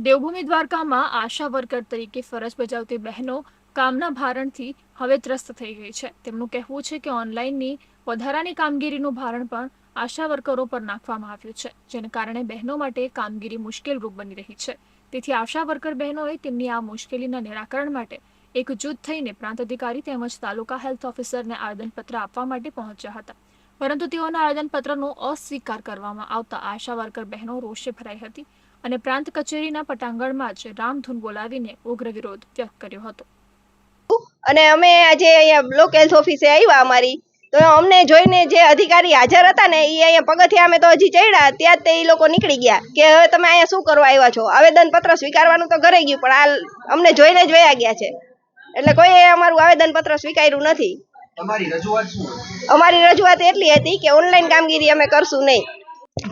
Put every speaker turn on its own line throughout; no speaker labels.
દેવભૂમિ દ્વારકામાં આશા વર્કર તરીકે ફરજ બજાવતી બહેનો કામના ભારણથી હવે ત્રસ્ત થઈ ગઈ છે. તેમનું કહેવું છે કે ઓનલાઈનની વધારાની કામગીરીનું ભારણ પણ આશા વર્કરો પર નાખવામાં આવ્યું છે, જેને કારણે બહેનો માટે કામગીરી મુશ્કેલરૂપ બની રહી છે. તેથી આશા વર્કર બહેનોએ તેમની આ મુશ્કેલીના નિરાકરણ માટે એક જૂથ થઈને પ્રાંત અધિકારી તેમજ તાલુકા હેલ્થ ઓફિસરને આવેદનપત્ર આપવા માટે પહોંચ્યા હતા. પરંતુ તેઓના આવેદનપત્રનો અસ્વીકાર કરવામાં આવતા આશા વર્કર બહેનો રોષે ભરાઈ હતી અને પ્રાંત કચેરીના પટાંગણમાં જ રામધૂન બોલાવીને ઉગ્ર વિરોધ વ્યક્ત કર્યો હતો.
અને અમે આજે અહીંયા બ્લોક હેલ્થ ઓફિસે આવ્યા અમારી. તો અમને જોઈને જે અધિકારી હાજર હતા ને એ અહીંયા પગથિયા અમે તો હજી ચડ્યા ત્યાં જ તે એ લોકો નીકળી ગયા કે હવે તમે અહીંયા શું કરવા આવ્યા છો? આવેદન પત્ર સ્વીકારવાનું તો ઘરે ગયું પણ આ અમને જોઈને જ વયા ગયા છે. એટલે કોઈએ અમારું આવેદન પત્ર સ્વીકાર્યું નથી. અમારી રજૂઆત એટલી હતી કે ઓનલાઈન કામગીરી અમે કરશું નહીં.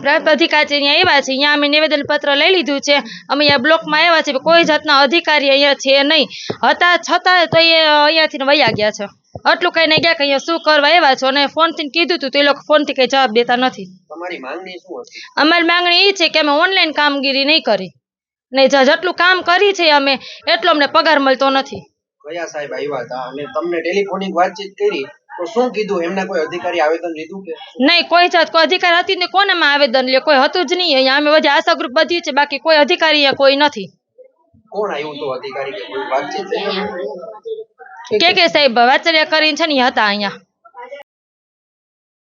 પ્રાંત અધિકારી અહીંયા આવ્યા છે અહીંયા અમે નિવેદન પત્ર લઈ લીધું છે અમે અહીંયા બ્લોકમાં આવ્યા છે કોઈ જાતના અધિકારી અહીંયા છે નહીં. હતા છતાં તો એ અહીંયાથી વયા ગયા છે. આટલું કહીને ગયા કે અહીંયા શું કરવા આવ્યા છો? અને ફોનથી કીધું હતું તો એ લોકો ફોનથી કઈ જવાબ દેતા નથી.
તમારી માંગણી શું હતી?
અમારી માંગણી એ છે કે અમે ઓનલાઈન કામગીરી નહીં કરી. ને જ- જેટલું કામ કરી છે અમે એટલો અમને પગાર મળતો નથી.
કયા સાહેબ આવ્યા હતા? અને તમને ટેલિફોનિક વાતચીત કરી તો શું કીધું? એમના કોઈ અધિકારી આવેદન લીધું કે
નહીં કોઈ જાત કોઈ અધિકારી હતી ને નહીં કોનામાં આવેદન લે કોઈ હતું જ નહીં. અહીંયા અમે બધી આશા ગ્રુપ બધી છે બાકી કોઈ અધિકારી કોઈ નથી.
કોણ આવ્યું તો અધિકારી કે કોઈ વાતચીત થઈ?
કે કે સાહેબ વાચર્યા કરીને છે ને હતા અહીંયા.